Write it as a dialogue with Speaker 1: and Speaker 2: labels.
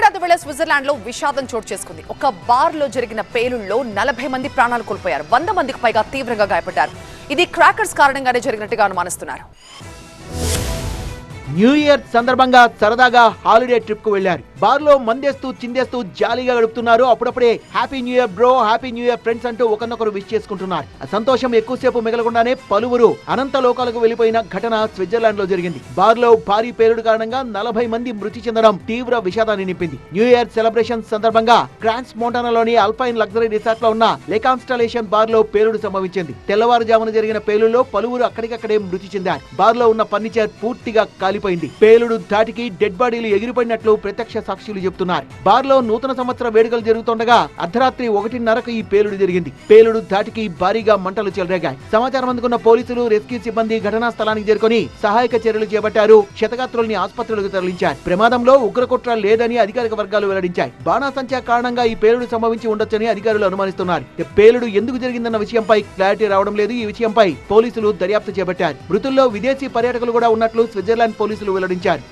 Speaker 1: గతేడాది వేళ స్విట్జర్లాండ్లో విషాదం చోటు చేసుకుంది. ఒక బార్లో జరిగిన పేలుళ్ళో నలభై మంది ప్రాణాలు కోల్పోయారు. వంద మందికి పైగా తీవ్రంగా గాయపడ్డారు. ఇది క్రాకర్స్ కారణంగానే జరిగినట్టుగా అనుమానిస్తున్నారు.
Speaker 2: న్యూ ఇయర్ సందర్భంగా సరదాగా హాలిడే ట్రిప్కు వెళ్ళారు బార్లో మందేస్తూ చిందేస్తూ జాలీగా గడుపుతున్నారు. అప్పుడప్పుడే happy new year bro happy new year friends అంటూ ఒకరినొకరు విష్ చేసుకుంటున్నారు. ఆ సంతోషం ఎక్కువసేపు మిగలకుండానే పలువురు అనంత లోకాలకు వెళ్ళిపోయిన ఘటన స్విట్జర్లాండ్లో జరిగింది. బార్లో భారీ పేలుడు కారణంగా నలభై మంది మృతి చెందడం తీవ్ర విషాదాన్ని నింపింది. న్యూ ఇయర్ సెలబ్రేషన్ సందర్భంగా క్రాన్స్ మోంటానాలోని అల్పైన్ లగ్జరీ రిసార్ట్లో ఉన్న లేకాన్స్టలేషన్ బార్లో పేలుడు సంభవించింది. తెల్లవారుజామున జరిగిన పేలుడులో పలువురు అక్కడికక్కడే మృతి చెందారు. బార్లో ఉన్న ఫర్నిచర్ పూర్తిగా కాలిపోయింది పేలుడు ధాటికి డెడ్ బాడీలు ఎగిరిపడినట్లు ప్రత్యక్ష సాక్షులు చెబుతున్నారు బార్లో నూతన సంవత్సర వేడుకలు జరుగుతుండగా అర్ధరాత్రి ఒకటిన్నరకు ఈ పేలుడు జరిగింది. పేలుడు ధాటికి భారీగా మంటలు చెలరేగాయి. సమాచారం అందుకున్న పోలీసులు రెస్క్యూ సిబ్బంది ఘటనా స్థలానికి చేరుకొని సహాయక చర్యలు చేపట్టారు. క్షతగాత్రుల్ని ఆసుపత్రులకు తరలించారు. ప్రమాదంలో ఉగ్రకుట్ర లేదని అధికారిక వర్గాలు వెల్లడించాయి. బాణాసంచా కారణంగా ఈ పేలుడు సంభవించి ఉండొచ్చని అధికారులు అనుమానిస్తున్నారు. పేలుడు ఎందుకు జరిగిందన్న విషయంపై క్లారిటీ రావడం లేదు. ఈ విషయంపై పోలీసులు దర్యాప్తు చేపట్టారు. మృతుల్లో విదేశీ పర్యాటకులు కూడా ఉన్నట్లు స్విట్జర్లాండ్ పోలీసులు వెల్లడించారు.